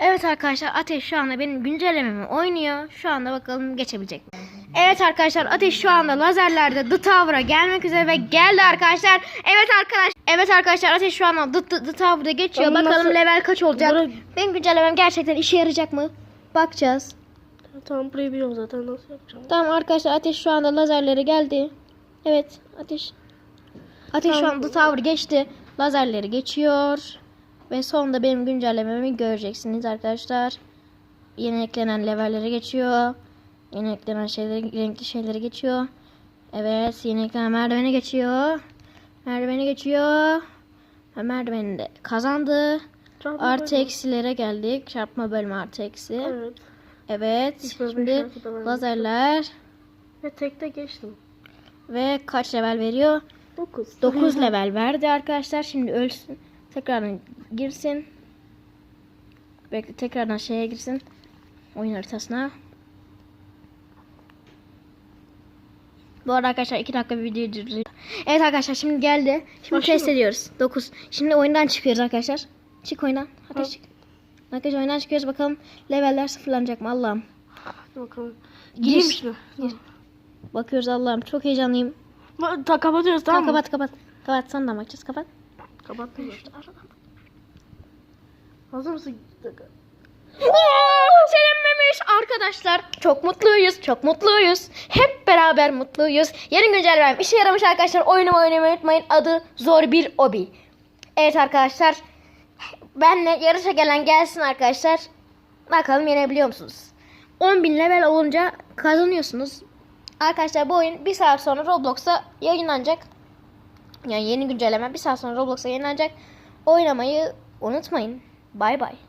Evet arkadaşlar Ateş şu anda benim güncellememi oynuyor. Şu anda bakalım geçebilecek? Evet arkadaşlar Ateş şu anda lazerlerde The Tower'a gelmek üzere ve geldi arkadaşlar. Evet arkadaş Evet arkadaşlar Ateş şu anda The, The, The Tower'da geçiyor. Oğlum bakalım nasıl- level kaç olacak? Bura- Benim güncellemem gerçekten işe yarayacak mı? Bakacağız. Tamam burayı biliyorum zaten nasıl yapacağım. Tamam arkadaşlar Ateş şu anda lazerlere geldi. Evet Ateş. Ateş şu Tamam. anda Tower geçti. Lazerleri geçiyor. Ve sonunda benim güncellememi göreceksiniz arkadaşlar. Yeni eklenen levellere geçiyor. Yeni eklenen şeyleri, renkli şeyleri geçiyor. Evet yeni eklenen merdivene geçiyor. Merdiveni geçiyor. Ve merdiveni de kazandı. Çarpma Artı bölme. eksilere geldik. Çarpma bölme artı eksi. Evet. Evet. Şimdi lazerler Ve tekte geçtim. ve kaç level veriyor? 9. 9 level verdi arkadaşlar. Şimdi ölsün. Tekrardan girsin. Bekle tekrardan şeye girsin. Oyun haritasına. Bu arada arkadaşlar 2 dakika bir video durduruyor. Evet arkadaşlar şimdi geldi. Şimdi Başlıyor test ediyoruz. 9. Şimdi oyundan çıkıyoruz arkadaşlar. Çık oyundan. Hadi Tamam. çık. Arkadaşlar oyundan çıkıyoruz bakalım leveller sıfırlanacak mı Allah'ım. Bakalım. Gir. Girmiş mi? Gir. Bakıyoruz Allah'ım çok heyecanlıyım. Ba- Ta kapatıyoruz tamam mı? kapat kapat. Kapat sana da bakacağız kapat. Kapattım. Hazır mısın? Dakika. Sevinmemiş arkadaşlar. Çok mutluyuz. Çok mutluyuz. Hep beraber mutluyuz. Yarın güncellemem işe yaramış arkadaşlar. Oyunumu oynamayı unutmayın. Adı Zor Bir Obi. Evet arkadaşlar. Benle yarışa gelen gelsin arkadaşlar. Bakalım yenebiliyor musunuz? 10.000 level olunca kazanıyorsunuz. Arkadaşlar bu oyun bir saat sonra Roblox'a yayınlanacak. Yani yeni güncelleme bir saat sonra Roblox'a yayınlanacak. Oynamayı unutmayın. 拜拜